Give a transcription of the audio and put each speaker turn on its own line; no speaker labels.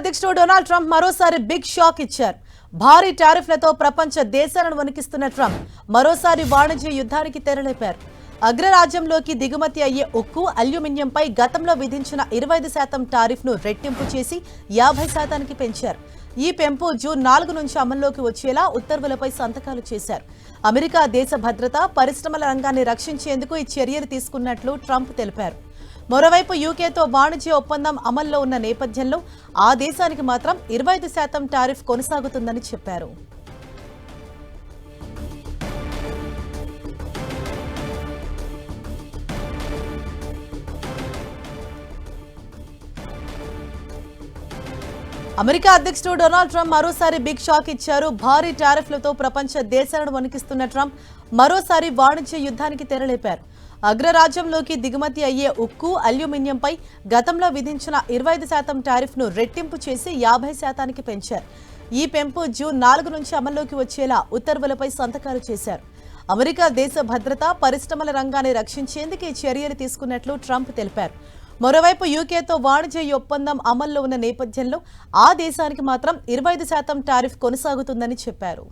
అధ్యక్షుడు Donald Trump మరోసారి big shock ఇచ్చారు. భారీ టారిఫ్లతో ప్రపంచ దేశాలను వణికిస్తున్న ట్రంప్ మరోసారి వాణిజ్య యుద్ధానికి తెరలేపారు. అగ్రరాజ్యంలోకి దిగుమతి అయ్యే ఉక్కు అల్యూమినియంపై గతంలో విధించిన ఇరవై ఐదు శాతం టారిఫ్ను రెట్టింపు చేసి యాభై శాతానికి పెంచారు. ఈ పెంపు జూన్ నాలుగు నుంచి అమల్లోకి వచ్చేలా ఉత్తర్వులపై సంతకాలు చేశారు. అమెరికా దేశ భద్రత పరిశ్రమల రంగాన్ని రక్షించేందుకు ఈ చర్యలు తీసుకున్నట్లు ట్రంప్ తెలిపారు. మరోవైపు యూకేతో వాణిజ్య ఒప్పందం అమల్లో ఉన్న నేపథ్యంలో ఆ దేశానికి మాత్రం ఇరవై ఐదు శాతం టారిఫ్ కొనసాగుతుందని చెప్పారు. అమెరికా అధ్యక్షుడు డొనాల్డ్ ట్రంప్ మరోసారి బిగ్ షాక్ ఇచ్చారు. భారీ టారిఫ్లతో ప్రపంచ దేశాలను వణికిస్తున్న ట్రంప్ మరోసారి వాణిజ్య యుద్ధానికి తెరలేపారు. అగ్రరాజ్యంలోకి దిగుమతి అయ్యే ఉక్కు అల్యూమినియంపై గతంలో విధించిన ఇరవై ఐదు శాతం టారిఫ్ను రెట్టింపు చేసి యాభై శాతానికి పెంచారు. ఈ పెంపు జూన్ నాలుగు నుంచి అమల్లోకి వచ్చేలా ఉత్తర్వులపై సంతకాలు చేశారు. అమెరికా దేశ భద్రత పరిశ్రమల రంగాన్ని రక్షించేందుకు ఈ చర్యలు తీసుకున్నట్లు ట్రంప్ తెలిపారు. మరోవైపు యూకేతో వాణిజ్య ఒప్పందం అమల్లో ఉన్న నేపథ్యంలో ఆ దేశానికి మాత్రం ఇరవై ఐదు శాతం టారిఫ్ కొనసాగుతుందని చెప్పారు.